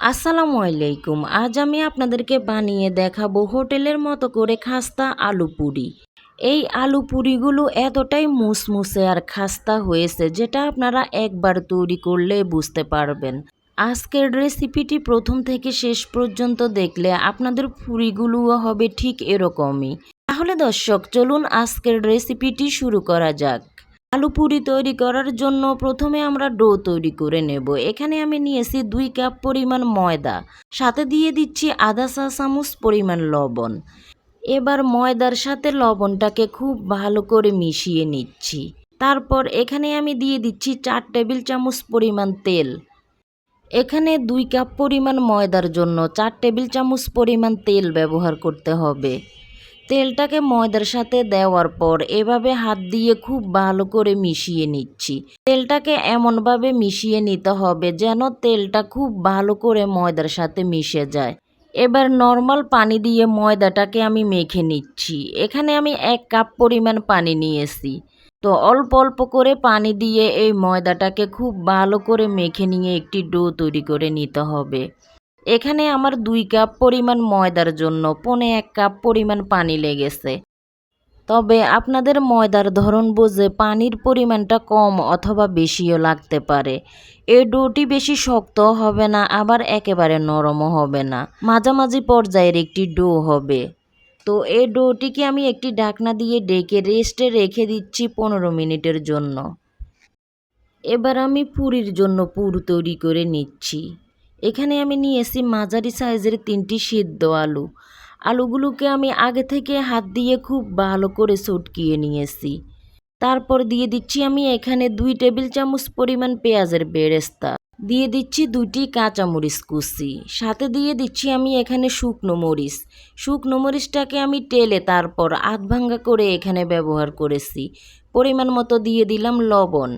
আসসালামু আলাইকুম। আজ আমি আপনাদেরকে বানিয়ে দেখাবো হোটেলের মতো করে খাস্তা আলু পুরি। এই আলু পুরিগুলো এতটাই মুসমুসে আর খাস্তা হয়েছে যেটা আপনারা একবার তৈরি করলে বুঝতে পারবেন। আজকের রেসিপিটি প্রথম থেকে শেষ পর্যন্ত দেখলে আপনাদের পুরিগুলোও হবে ঠিক এরকমই। তাহলে দর্শক, চলুন আজকের রেসিপিটি শুরু করা যাক। আলু পুরি তৈরি করার জন্য প্রথমে আমরা ডো তৈরি করে নেব। এখানে আমি নিয়েছি দুই কাপ পরিমাণ ময়দা, সাথে দিয়ে দিচ্ছি আধা চা চামচ পরিমাণ লবণ। এবার ময়দার সাথে লবণটাকে খুব ভালো করে মিশিয়ে নিচ্ছি। তারপর এখানে আমি দিয়ে দিচ্ছি চার টেবিল চামচ পরিমাণ তেল। এখানে দুই কাপ পরিমাণ ময়দার জন্য চার টেবিল চামচ পরিমাণ তেল ব্যবহার করতে হবে। তেলটাকে ময়দার সাথে দেওয়ার পর এভাবে হাত দিয়ে খুব ভালো করে মিশিয়ে নিচ্ছি। তেলটাকে এমনভাবে মিশিয়ে নিতে হবে যেন তেলটা খুব ভালো করে ময়দার সাথে মিশে যায়। এবার নর্মাল পানি দিয়ে ময়দাটাকে আমি মেখে নিচ্ছি। এখানে আমি এক কাপ পরিমাণ পানি নিয়েছি। তো অল্প অল্প করে পানি দিয়ে এই ময়দাটাকে খুব ভালো করে মেখে নিয়ে একটি ডো তৈরি করে নিতে হবে। এখানে আমার দুই কাপ পরিমাণ ময়দার জন্য পনে এক কাপ পরিমাণ পানি লেগেছে। তবে আপনাদের ময়দার ধরন বুঝে পানির পরিমাণটা কম অথবা বেশিও লাগতে পারে। এই ডোটি বেশি শক্ত হবে না, আবার একেবারে নরমও হবে না। মাঝামাঝি পর্যায়ের একটি ডো হবে। তো এই ডোটিকে আমি একটি ঢাকনা দিয়ে ডেকে রেস্টে রেখে দিচ্ছি পনেরো মিনিটের জন্য। এবার আমি পুরির জন্য পুর তৈরি করে নিচ্ছি। এখানে আমি নিয়ে নিয়েছি মাঝারি সাইজের তিনটি সিদ্ধ আলু। আলুগুলোকে আমি আগে থেকে হাত দিয়ে খুব ভালো করে চটকিয়ে নিয়েছি তারপর দিয়ে দিচ্ছি আমি এখানে দুই টেবিল চামচ পরিমাণ পেঁয়াজের বেরেস্তা। দিয়ে দিচ্ছি দুইটি কাঁচামরিচ কুচি। সাথে দিয়ে দিচ্ছি আমি এখানে শুকনো মরিচ। শুকনো মরিচটাকে আমি টেলে তারপর আধ ভাঙ্গা করে এখানে ব্যবহার করেছি। পরিমাণ মতো দিয়ে দিলাম লবণ।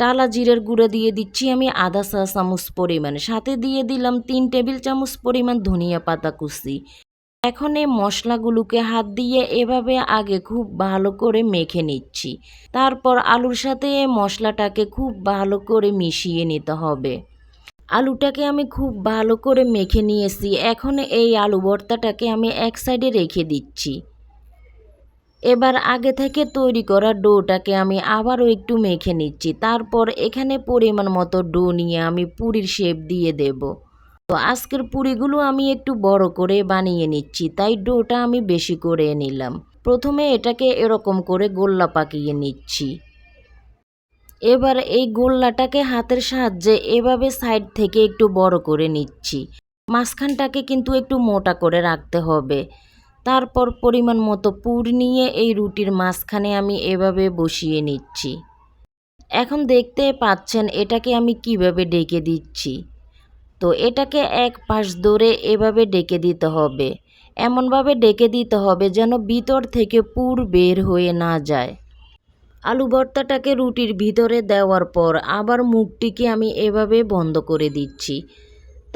টালা জিরের গুঁড়ো দিয়ে দিচ্ছি আমি আধা চা চামচ পরিমাণ। সাথে দিয়ে দিলাম তিন টেবিল চামচ পরিমাণ ধনিয়া পাতা কুচি। এখন এই মশলাগুলোকে হাত দিয়ে এভাবে আগে খুব ভালো করে মেখে নিচ্ছি। তারপর আলুর সাথে এই মশলাটাকে খুব ভালো করে মিশিয়ে নিতে হবে। আলুটাকে আমি খুব ভালো করে মেখে নিয়েছি। এখন এই আলু ভর্তাটাকে আমি এক সাইডে রেখে দিচ্ছি। এবার আগে থেকে তৈরি করা ডোটাকে আমি আবারও একটু মেখে নিচ্ছি। তারপর এখানে পরিমাণ মতো ডো নিয়ে আমি পুরীর শেপ দিয়ে দেব। তো আজকের পুরিগুলো আমি একটু বড় করে বানিয়ে নিচ্ছি, তাই ডোটা আমি বেশি করে নিলাম। প্রথমে এটাকে এরকম করে গোল্লা পাকিয়ে নিচ্ছি। এবার এই গোল্লাটাকে হাতের সাহায্যে এভাবে সাইড থেকে একটু বড় করে নিচ্ছি। মাঝখানটাকে কিন্তু একটু মোটা করে রাখতে হবে। তারপর পরিমাণ মতো পুর নিয়ে এই রুটির মাঝখানে আমি এভাবে বসিয়ে নিচ্ছি। এখন দেখতে পাচ্ছেন এটাকে আমি কীভাবে ডেকে দিচ্ছি। তো এটাকে এক পাশ ধরে এভাবে ডেকে দিতে হবে। এমনভাবে ডেকে দিতে হবে যেন ভিতর থেকে পুর বের হয়ে না যায়। আলু ভর্তাটাকে রুটির ভিতরে দেওয়ার পর আবার মুখটিকে আমি এভাবে বন্ধ করে দিচ্ছি।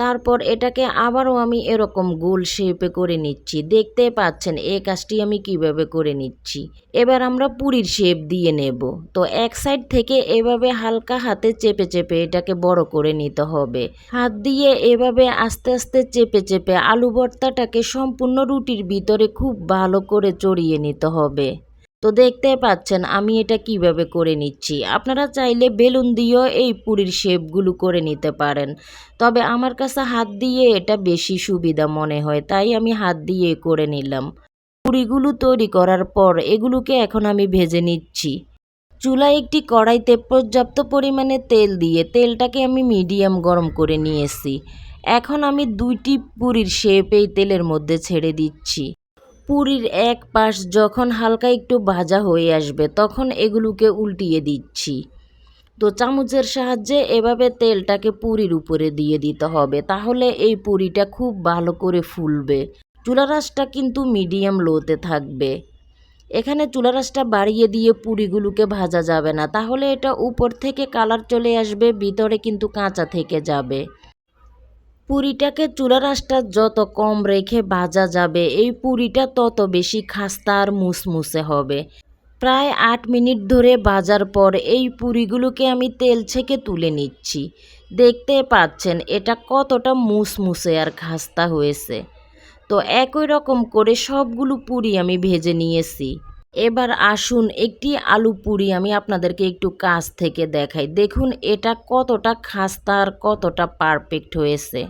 তারপর এটাকে আবারও আমি এরকম গোল শেপে করে নিচ্ছি। দেখতে পাচ্ছেন, এই কাজটি আমি কীভাবে করে নিচ্ছি? এবার আমরা পুরীর শেপ দিয়ে নেব। তো এক সাইড থেকে এভাবে হালকা হাতে চেপে চেপে এটাকে বড় করে নিতে হবে। হাত দিয়ে এভাবে আস্তে আস্তে চেপে চেপে আলু ভর্তাটাকে সম্পূর্ণ রুটির ভিতরে খুব ভালো করে চড়িয়ে নিতে হবে। তো দেখতে পাচ্ছেন আমি এটা কীভাবে করে নিচ্ছি। আপনারা চাইলে বেলুন দিয়েও এই পুরীর শেপগুলো করে নিতে পারেন। তবে আমার কাছে হাত দিয়ে এটা বেশি সুবিধা মনে হয়, তাই আমি হাত দিয়ে করে নিলাম। পুরিগুলো তৈরি করার পর এগুলোকে এখন আমি ভেজে নিচ্ছি। চুলায় একটি কড়াইতে পর্যাপ্ত পরিমাণে তেল দিয়ে তেলটাকে আমি মিডিয়াম গরম করে নিয়েছি। এখন আমি দুইটি পুরীর শেপ এই তেলের মধ্যে ছেড়ে দিচ্ছি। পুরীর এক পাশ যখন হালকা একটু ভাজা হয়ে আসবে, তখন এগুলোকে উল্টিয়ে দিচ্ছি। তো চামচের সাহায্যে এভাবে তেলটাকে পুরির উপরে দিয়ে দিতে হবে, তাহলে এই পুরিটা খুব ভালো করে ফুলবে। চুলা রাসটা কিন্তু মিডিয়াম লোতে থাকবে। এখানে চুলা রাসটা বাড়িয়ে দিয়ে পুরিগুলোকে ভাজা যাবে না, তাহলে এটা উপর থেকে কালার চলে আসবে, ভিতরে কিন্তু কাঁচা থেকে যাবে। পুরিটাকে চুলার আঁচটা যত কম রেখে ভাজা যাবে, এই পুরিটা তত বেশি খাস্তা আর মুসমুসে হবে। প্রায় আট মিনিট ধরে ভাজার পর এই পুরিগুলোকে আমি তেল থেকে তুলে নিচ্ছি। দেখতে পাচ্ছেন, এটা কতটা মুসমুসে আর খাস্তা হয়েছে। তো একই রকম করে সবগুলো পুরি আমি ভেজে নিয়েছি। এবার আসুন, একটি আলু পুরি আমি আপনাদেরকে একটু কাছ থেকে দেখাই। দেখুন, এটা কতটা খাস্তা আর কতটা পারফেক্ট হয়েছে।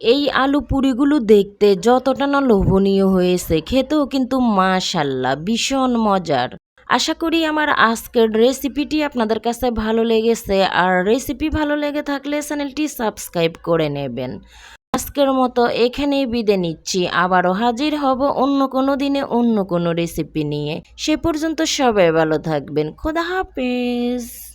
এই আলু পুরিগুলো দেখতে যতটা না লোভনীয় হয়েছে, খেতেও কিন্তু মাশাল্লাহ, ভীষণ মজার। আশা করি আমার আজকের রেসিপিটি আপনাদের কাছে ভালো লেগেছে, আর রেসিপি ভালো লেগে থাকলে চ্যানেলটি সাবস্ক্রাইব করে নেবেন। আজকের মতো এখানেই বিদে নিচ্ছি, আবারও হাজির হব অন্য কোনো দিনে অন্য কোনো রেসিপি নিয়ে। সে পর্যন্ত সবাই ভালো থাকবেন, খোদা হাফেজ।